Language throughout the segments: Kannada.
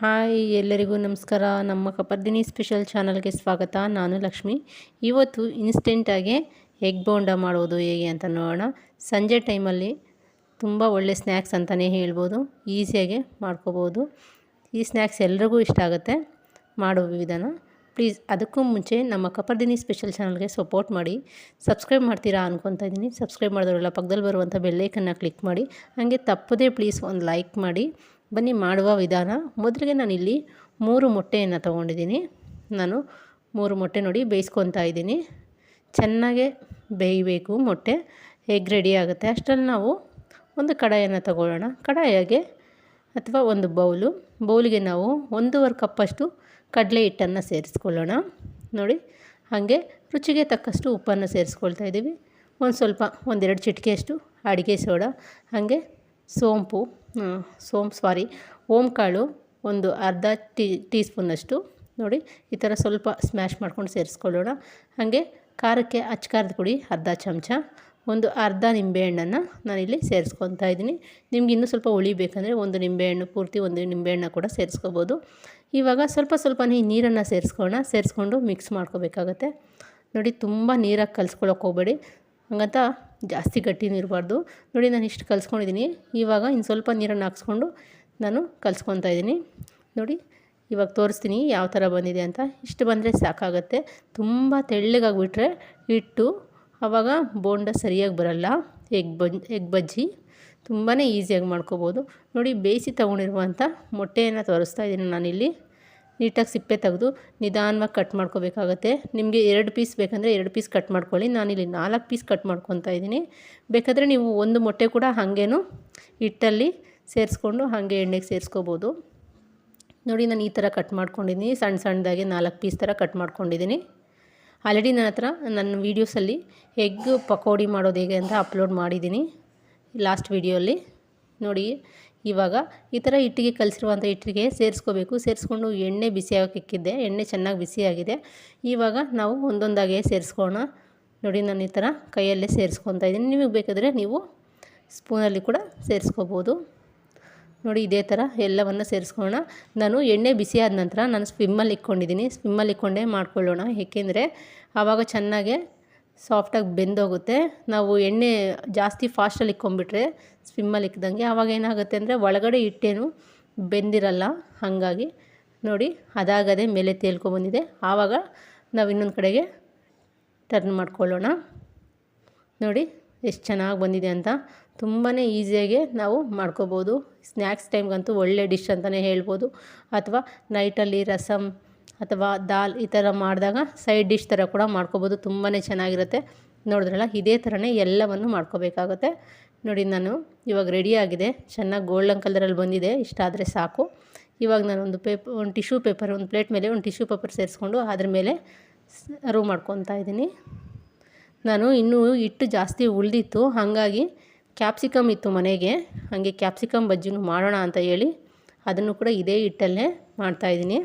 ಹಾಯ್, ಎಲ್ಲರಿಗೂ ನಮಸ್ಕಾರ. ನಮ್ಮ ಕಪರ್ದಿನಿ ಸ್ಪೆಷಲ್ ಚಾನಲ್ಗೆ ಸ್ವಾಗತ. ನಾನು ಲಕ್ಷ್ಮಿ. ಇವತ್ತು ಇನ್ಸ್ಟೆಂಟಾಗಿ ಎಗ್ ಬೋಂಡ ಮಾಡೋದು ಹೇಗೆ ಅಂತ ನೋಡೋಣ. ಸಂಜೆ ಟೈಮಲ್ಲಿ ತುಂಬ ಒಳ್ಳೆ ಸ್ನ್ಯಾಕ್ಸ್ ಅಂತಲೇ ಹೇಳ್ಬೋದು. ಈಸಿಯಾಗಿ ಮಾಡ್ಕೋಬೋದು. ಈ ಸ್ನ್ಯಾಕ್ಸ್ ಎಲ್ರಿಗೂ ಇಷ್ಟ ಆಗುತ್ತೆ. ಮಾಡೋ ವಿಧಾನ. ಪ್ಲೀಸ್ ಅದಕ್ಕೂ ಮುಂಚೆ ನಮ್ಮ ಕಪರ್ದಿನಿ ಸ್ಪೆಷಲ್ ಚಾನಲ್ಗೆ ಸಪೋರ್ಟ್ ಮಾಡಿ. ಸಬ್ಸ್ಕ್ರೈಬ್ ಮಾಡ್ತೀರಾ ಅನ್ಕೊತಾ ಇದ್ದೀನಿ. ಸಬ್ಸ್ಕ್ರೈಬ್ ಮಾಡಿದ್ರಲ್ಲ ಪಕ್ಕದಲ್ಲಿ ಬರುವಂಥ ಬೆಲ್ಲೈಕನ್ನು ಕ್ಲಿಕ್ ಮಾಡಿ. ಹಾಗೆ ತಪ್ಪದೇ ಪ್ಲೀಸ್ ಒಂದು ಲೈಕ್ ಮಾಡಿ. ಬನ್ನಿ ಮಾಡುವ ವಿಧಾನ. ಮೊದಲಿಗೆ ನಾನಿಲ್ಲಿ ಮೂರು ಮೊಟ್ಟೆಯನ್ನು ತೊಗೊಂಡಿದ್ದೀನಿ. ನಾನು ಮೂರು ಮೊಟ್ಟೆ ನೋಡಿ ಬೇಯಿಸ್ಕೊತಾ ಇದ್ದೀನಿ. ಚೆನ್ನಾಗೆ ಬೇಯಬೇಕು ಮೊಟ್ಟೆ. ಎಗ್ ರೆಡಿ ಆಗುತ್ತೆ. ಅಷ್ಟರಲ್ಲಿ ನಾವು ಒಂದು ಕಡಾಯನ್ನು ತಗೊಳ್ಳೋಣ. ಕಡಾಯಿಗೆ ಅಥವಾ ಒಂದು ಬೌಲು. ಬೌಲಿಗೆ ನಾವು ಒಂದೂವರೆ ಕಪ್ಪಷ್ಟು ಕಡಲೆ ಹಿಟ್ಟನ್ನು ಸೇರಿಸ್ಕೊಳ್ಳೋಣ. ನೋಡಿ, ಹಾಗೆ ರುಚಿಗೆ ತಕ್ಕಷ್ಟು ಉಪ್ಪನ್ನು ಸೇರಿಸ್ಕೊಳ್ತಾ ಇದ್ದೀವಿ. ಒಂದು ಸ್ವಲ್ಪ, ಒಂದೆರಡು ಚಿಟಿಕೆಯಷ್ಟು ಅಡುಗೆ ಸೋಡಾ, ಹಾಗೆ ಸೋಂಪು. ಸೋಂಪು, ಸಾರಿ. ಓಂಕಾಳು ಒಂದು ಅರ್ಧ ಟೀ ಟೀ ಸ್ಪೂನಷ್ಟು ನೋಡಿ, ಈ ಥರ ಸ್ವಲ್ಪ ಸ್ಮ್ಯಾಶ್ ಮಾಡ್ಕೊಂಡು ಸೇರಿಸ್ಕೊಳ್ಳೋಣ. ಹಾಗೆ ಖಾರಕ್ಕೆ ಅಚ್ಕಾರದ ಪುಡಿ ಅರ್ಧ ಚಮಚ, ಒಂದು ಅರ್ಧ ನಿಂಬೆಹಣ್ಣನ್ನು ನಾನಿಲ್ಲಿ ಸೇರಿಸ್ಕೊತಾ ಇದ್ದೀನಿ. ನಿಮ್ಗೆ ಇನ್ನೂ ಸ್ವಲ್ಪ ಹುಳಿ ಬೇಕಂದರೆ ಒಂದು ನಿಂಬೆಹಣ್ಣು ಪೂರ್ತಿ ಒಂದು ನಿಂಬೆಹಣ್ಣು ಕೂಡ ಸೇರಿಸ್ಕೋಬೋದು. ಇವಾಗ ಸ್ವಲ್ಪ ಸ್ವಲ್ಪನೇ ನೀರನ್ನು ಸೇರಿಸ್ಕೊಳ್ಳೋಣ. ಸೇರಿಸ್ಕೊಂಡು ಮಿಕ್ಸ್ ಮಾಡ್ಕೋಬೇಕಾಗತ್ತೆ. ನೋಡಿ, ತುಂಬ ನೀರಾಗಿ ಕಲಿಸ್ಕೊಳಕ್ಕೆ ಹೋಗಬೇಡಿ. ಹಂಗಂತ ಜಾಸ್ತಿ ಗಟ್ಟಿನೂ ಇರಬಾರ್ದು. ನೋಡಿ ನಾನು ಇಷ್ಟು ಕಲ್ಸ್ಕೊಂಡಿದ್ದೀನಿ. ಇವಾಗ ಇನ್ನು ಸ್ವಲ್ಪ ನೀರನ್ನು ಹಾಕ್ಸ್ಕೊಂಡು ನಾನು ಕಲ್ಸ್ಕೊತಾ ಇದ್ದೀನಿ. ನೋಡಿ ಇವಾಗ ತೋರಿಸ್ತೀನಿ ಯಾವ ಥರ ಬಂದಿದೆ ಅಂತ. ಇಷ್ಟು ಬಂದರೆ ಸಾಕಾಗತ್ತೆ. ತುಂಬ ತೆಳ್ಳಗಾಗಿಬಿಟ್ರೆ ಹಿಟ್ಟು, ಆವಾಗ ಬೋಂಡ ಸರಿಯಾಗಿ ಬರಲ್ಲ. ಎಗ್ ಬಜ್ ಎಗ್ ಬಜ್ಜಿ ತುಂಬಾ ಈಸಿಯಾಗಿ ಮಾಡ್ಕೋಬೋದು. ನೋಡಿ ಬೇಯಿಸಿ ತೊಗೊಂಡಿರುವಂಥ ಮೊಟ್ಟೆಯನ್ನು ತೋರಿಸ್ತಾ ಇದ್ದೀನಿ ನಾನಿಲ್ಲಿ. ನೀಟಾಗಿ ಸಿಪ್ಪೆ ತೆಗೆದು ನಿಧಾನವಾಗಿ ಕಟ್ ಮಾಡ್ಕೋಬೇಕಾಗತ್ತೆ. ನಿಮಗೆ ಎರಡು ಪೀಸ್ ಬೇಕಂದರೆ ಎರಡು ಪೀಸ್ ಕಟ್ ಮಾಡ್ಕೊಳ್ಳಿ. ನಾನಿಲ್ಲಿ ನಾಲ್ಕು ಪೀಸ್ ಕಟ್ ಮಾಡ್ಕೊತಾ ಇದ್ದೀನಿ. ಬೇಕಾದರೆ ನೀವು ಒಂದು ಮೊಟ್ಟೆ ಕೂಡ ಹಾಗೇನು ಹಿಟ್ಟಲ್ಲಿ ಸೇರಿಸ್ಕೊಂಡು ಹಾಗೆ ಎಣ್ಣೆಗೆ ಸೇರಿಸ್ಕೋಬೋದು. ನೋಡಿ, ನಾನು ಈ ಥರ ಕಟ್ ಮಾಡ್ಕೊಂಡಿದ್ದೀನಿ. ಸಣ್ಣ ಸಣ್ಣದಾಗಿ ನಾಲ್ಕು ಪೀಸ್ ಥರ ಕಟ್ ಮಾಡ್ಕೊಂಡಿದ್ದೀನಿ. ಆಲ್ರೆಡಿ ನನ್ನ ಹತ್ರ, ನನ್ನ ವೀಡಿಯೋಸಲ್ಲಿ ಎಗ್ ಪಕೋಡಿ ಮಾಡೋದು ಹೇಗೆ ಅಂತ ಅಪ್ಲೋಡ್ ಮಾಡಿದ್ದೀನಿ ಲಾಸ್ಟ್ ವೀಡಿಯೋಲ್ಲಿ. ನೋಡಿ ಇವಾಗ ಈ ಥರ ಹಿಟ್ಟಿಗೆ ಕಲಿಸಿರುವಂಥ ಹಿಟ್ಟಿಗೆ ಸೇರಿಸ್ಕೋಬೇಕು. ಸೇರಿಸ್ಕೊಂಡು ಎಣ್ಣೆ ಬಿಸಿಯಾಗಕ್ಕೆ ಇಕ್ಕಿದ್ದೆ. ಎಣ್ಣೆ ಚೆನ್ನಾಗಿ ಬಿಸಿಯಾಗಿದೆ ಇವಾಗ ನಾವು ಒಂದೊಂದಾಗೆ ಸೇರಿಸ್ಕೋಣ ನೋಡಿ, ನಾನು ಈ ಥರ ಕೈಯಲ್ಲೇ ಸೇರಿಸ್ಕೊತಾ ಇದ್ದೀನಿ. ನಿಮಗೆ ಬೇಕಾದರೆ ನೀವು ಸ್ಪೂನಲ್ಲಿ ಕೂಡ ಸೇರಿಸ್ಕೋಬೋದು. ನೋಡಿ, ಇದೇ ಥರ ಎಲ್ಲವನ್ನು ಸೇರಿಸ್ಕೊಳ್ಳೋಣ. ನಾನು ಎಣ್ಣೆ ಬಿಸಿ ಆದ ನಂತರ ನಾನು ಸ್ವಿಮ್ಮಲ್ಲಿ ಇಕ್ಕೊಂಡಿದ್ದೀನಿ ಸ್ವಿಮ್ಮಲ್ಲಿ ಇಕ್ಕೊಂಡೇ ಮಾಡ್ಕೊಳ್ಳೋಣ. ಏಕೆಂದರೆ ಆವಾಗ ಚೆನ್ನಾಗೆ ಸಾಫ್ಟಾಗಿ ಬೆಂದೋಗುತ್ತೆ. ನಾವು ಎಣ್ಣೆ ಜಾಸ್ತಿ ಫಾಸ್ಟಲ್ಲಿ ಇಕ್ಕೊಂಬಿಟ್ರೆ ಸ್ವಿಮ್ಮಲ್ಲಿ ಇಕ್ಕಿದಂಗೆ ಆವಾಗ ಏನಾಗುತ್ತೆ ಅಂದರೆ ಒಳಗಡೆ ಹಿಟ್ಟೇನು ಬೆಂದಿರಲ್ಲ. ಹಾಗಾಗಿ ನೋಡಿ ಅದಾಗದೆ ಮೇಲೆ ತೇಲ್ಕೊಬಂದಿದೆ ಆವಾಗ ನಾವು ಇನ್ನೊಂದು ಕಡೆಗೆ ಟರ್ನ್ ಮಾಡ್ಕೊಳ್ಳೋಣ. ನೋಡಿ ಎಷ್ಟು ಚೆನ್ನಾಗಿ ಬಂದಿದೆ ಅಂತ. ತುಂಬಾ ಈಸಿಯಾಗಿ ನಾವು ಮಾಡ್ಕೋಬೋದು. ಸ್ನ್ಯಾಕ್ಸ್ ಟೈಮ್ಗಂತೂ ಒಳ್ಳೆ ಡಿಶ್ ಅಂತಲೇ ಹೇಳ್ಬೋದು. ಅಥವಾ ನೈಟಲ್ಲಿ ರಸಮ್ ಅಥವಾ ದಾಲ್ ಈ ಥರ ಮಾಡಿದಾಗ ಸೈಡ್ ಡಿಶ್ ಥರ ಕೂಡ ಮಾಡ್ಕೋಬೋದು. ತುಂಬಾ ಚೆನ್ನಾಗಿರುತ್ತೆ. ನೋಡಿದ್ರಲ್ಲ, ಇದೇ ಥರನೇ ಎಲ್ಲವನ್ನು ಮಾಡ್ಕೋಬೇಕಾಗುತ್ತೆ. ನೋಡಿ, ನಾನು ಇವಾಗ ರೆಡಿಯಾಗಿದೆ ಚೆನ್ನಾಗಿ ಗೋಲ್ಡನ್ ಕಲರಲ್ಲಿ ಬಂದಿದೆ. ಇಷ್ಟ ಆದರೆ ಸಾಕು. ಇವಾಗ ನಾನು ಒಂದು ಪೇಪರ್ ಒಂದು ಟಿಶ್ಯೂ ಪೇಪರ್ ಒಂದು ಪ್ಲೇಟ್ ಮೇಲೆ ಒಂದು ಟಿಶ್ಯೂ ಪೇಪರ್ ಸೇರಿಸ್ಕೊಂಡು ಅದ್ರ ಮೇಲೆ ಸರ್ವ್ ಮಾಡ್ಕೊತಾ ಇದ್ದೀನಿ. ನಾನು ಇನ್ನೂ ಹಿಟ್ಟು ಜಾಸ್ತಿ ಉಳಿದಿತ್ತು. ಹಾಗಾಗಿ ಕ್ಯಾಪ್ಸಿಕಮ್ ಇತ್ತು ಮನೆಗೆ. ಹಾಗೆ ಕ್ಯಾಪ್ಸಿಕಮ್ ಬಜ್ಜಿನೂ ಮಾಡೋಣ ಅಂತ ಹೇಳಿ ಅದನ್ನು ಕೂಡ ಇದೇ ಹಿಟ್ಟಲ್ಲೇ ಮಾಡ್ತಾಯಿದ್ದೀನಿ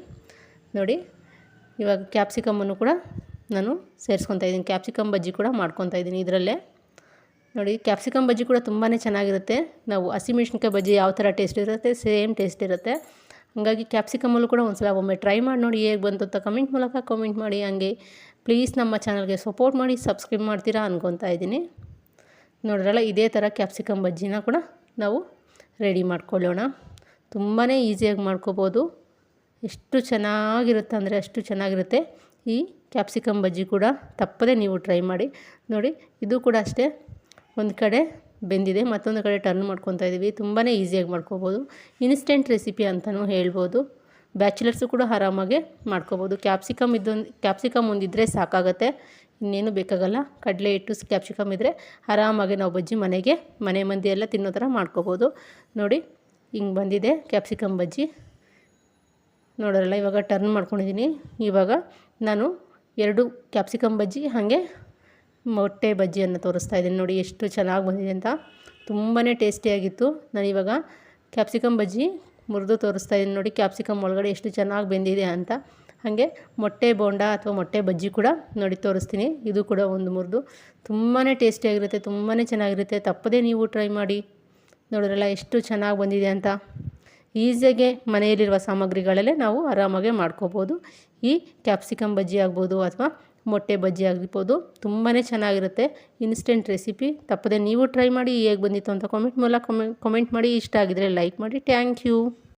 ನೋಡಿ, ಇವಾಗ ಕ್ಯಾಪ್ಸಿಕಮನ್ನು ಕೂಡ ನಾನು ಸೇರಿಸ್ಕೊತಾ ಇದ್ದೀನಿ. ಕ್ಯಾಪ್ಸಿಕಮ್ ಬಜ್ಜಿ ಕೂಡ ಮಾಡ್ಕೊತಾ ಇದ್ದೀನಿ ಇದರಲ್ಲೇ. ನೋಡಿ ಕ್ಯಾಪ್ಸಿಕಮ್ ಬಜ್ಜಿ ಕೂಡ ತುಂಬಾ ಚೆನ್ನಾಗಿರುತ್ತೆ. ನಾವು ಹಸಿಮೆಣ್ಸಿನ್ಕಾಯಿ ಬಜ್ಜಿ ಯಾವ ಥರ ಟೇಸ್ಟ್ ಇರುತ್ತೆ ಸೇಮ್ ಟೇಸ್ಟ್ ಇರುತ್ತೆ. ಹಾಗಾಗಿ ಕ್ಯಾಪ್ಸಿಕಮಲ್ಲೂ ಕೂಡ ಒಂದು ಸಲ ಒಮ್ಮೆ ಟ್ರೈ ಮಾಡಿ ನೋಡಿ ಹೇಗೆ ಬಂತು ಅಂತ ಕಮೆಂಟ್ ಮೂಲಕ ಕಮೆಂಟ್ ಮಾಡಿ. ಹಂಗೆ ಪ್ಲೀಸ್ ನಮ್ಮ ಚಾನಲ್ಗೆ ಸಪೋರ್ಟ್ ಮಾಡಿ ಸಬ್ಸ್ಕ್ರೈಬ್ ಮಾಡ್ತೀರಾ ಅನ್ಕೊತಾ ಇದ್ದೀನಿ. ನೋಡ್ರಲ್ಲ, ಇದೇ ಥರ ಕ್ಯಾಪ್ಸಿಕಮ್ ಬಜ್ಜಿನ ಕೂಡ ನಾವು ರೆಡಿ ಮಾಡ್ಕೊಳ್ಳೋಣ. ತುಂಬಾ ಈಸಿಯಾಗಿ ಮಾಡ್ಕೋಬೋದು. ಎಷ್ಟು ಚೆನ್ನಾಗಿರುತ್ತೆ ಅಂದರೆ ಅಷ್ಟು ಚೆನ್ನಾಗಿರುತ್ತೆ. ಈ ಕ್ಯಾಪ್ಸಿಕಮ್ ಬಜ್ಜಿ ಕೂಡ ತಪ್ಪದೇ ನೀವು ಟ್ರೈ ಮಾಡಿ. ನೋಡಿ, ಇದು ಕೂಡ ಅಷ್ಟೇ ಒಂದು ಕಡೆ ಬೆಂದಿದೆ, ಮತ್ತೊಂದು ಕಡೆ ಟರ್ನ್ ಮಾಡ್ಕೊತಾ ಇದ್ದೀವಿ. ತುಂಬಾ ಈಸಿಯಾಗಿ ಮಾಡ್ಕೋಬೋದು. ಇನ್ಸ್ಟೆಂಟ್ ರೆಸಿಪಿ ಅಂತಲೂ ಹೇಳ್ಬೋದು. ಬ್ಯಾಚುಲರ್ಸು ಕೂಡ ಆರಾಮಾಗೆ ಮಾಡ್ಕೋಬೋದು. ಕ್ಯಾಪ್ಸಿಕಮ್ ಇದೊಂದು, ಕ್ಯಾಪ್ಸಿಕಮ್ ಒಂದಿದ್ದರೆ ಸಾಕಾಗುತ್ತೆ. ಇನ್ನೇನು ಬೇಕಾಗಲ್ಲ. ಕಡಲೆ ಹಿಟ್ಟು ಕ್ಯಾಪ್ಸಿಕಮ್ ಇದ್ದರೆ ಆರಾಮಾಗಿ ನಾವು ಬಜ್ಜಿ ಮನೆಗೆ, ಮನೆ ಮಂದಿ ಎಲ್ಲ ತಿನ್ನೋ ಥರ ಮಾಡ್ಕೋಬೋದು. ನೋಡಿ, ಹಿಂಗೆ ಬಂದಿದೆ ಕ್ಯಾಪ್ಸಿಕಮ್ ಬಜ್ಜಿ. ನೋಡೋರಲ್ಲ, ಇವಾಗ ಟರ್ನ್ ಮಾಡ್ಕೊಂಡಿದ್ದೀನಿ ಇವಾಗ ನಾನು ಎರಡು ಕ್ಯಾಪ್ಸಿಕಮ್ ಬಜ್ಜಿ, ಹಾಗೆ ಮೊಟ್ಟೆ ಬಜ್ಜಿಯನ್ನು ತೋರಿಸ್ತಾ ಇದ್ದೀನಿ. ನೋಡಿ ಎಷ್ಟು ಚೆನ್ನಾಗಿ ಬಂದಿದೆ ಅಂತ. ತುಂಬಾ ಟೇಸ್ಟಿಯಾಗಿತ್ತು ನಾನು ಇವಾಗ ಕ್ಯಾಪ್ಸಿಕಮ್ ಬಜ್ಜಿ ಮುರಿದು ತೋರಿಸ್ತಾ ಇದ್ದೀನಿ. ನೋಡಿ ಕ್ಯಾಪ್ಸಿಕಮ್ ಒಳಗಡೆ ಎಷ್ಟು ಚೆನ್ನಾಗಿ ಬೆಂದಿದೆ ಅಂತ. ಹಾಗೆ ಮೊಟ್ಟೆ ಬೋಂಡ ಅಥವಾ ಮೊಟ್ಟೆ ಬಜ್ಜಿ ಕೂಡ ನೋಡಿ ತೋರಿಸ್ತೀನಿ. ಇದು ಕೂಡ ಒಂದು ಮುರಿದು. ತುಂಬಾ ಟೇಸ್ಟಿಯಾಗಿರುತ್ತೆ ತುಂಬಾ ಚೆನ್ನಾಗಿರುತ್ತೆ. ತಪ್ಪದೇ ನೀವು ಟ್ರೈ ಮಾಡಿ. ನೋಡಿದ್ರಲ್ಲ ಎಷ್ಟು ಚೆನ್ನಾಗಿ ಬಂದಿದೆ ಅಂತ. ಈಸಿಯಾಗೆ ಮನೆಯಲ್ಲಿರುವ ಸಾಮಗ್ರಿಗಳಲ್ಲೇ ನಾವು ಆರಾಮಾಗೆ ಮಾಡ್ಕೋಬೋದು. ಈ ಕ್ಯಾಪ್ಸಿಕಮ್ ಬಜ್ಜಿ ಆಗ್ಬೋದು ಅಥವಾ ಮೊಟ್ಟೆ ಬಜ್ಜಿ ಆಗಿರ್ಬೋದು ತುಂಬಾ ಚೆನ್ನಾಗಿರುತ್ತೆ. ಇನ್ಸ್ಟೆಂಟ್ ರೆಸಿಪಿ ತಪ್ಪದೆ ನೀವು ಟ್ರೈ ಮಾಡಿ ಹೇಗೆ ಬಂದಿತ್ತು ಅಂತ ಕಾಮೆಂಟ್ ಮೂಲಕ ಕಮೆಂಟ್ ಮಾಡಿ. ಇಷ್ಟ ಆಗಿದರೆ ಲೈಕ್ ಮಾಡಿ. Thank you.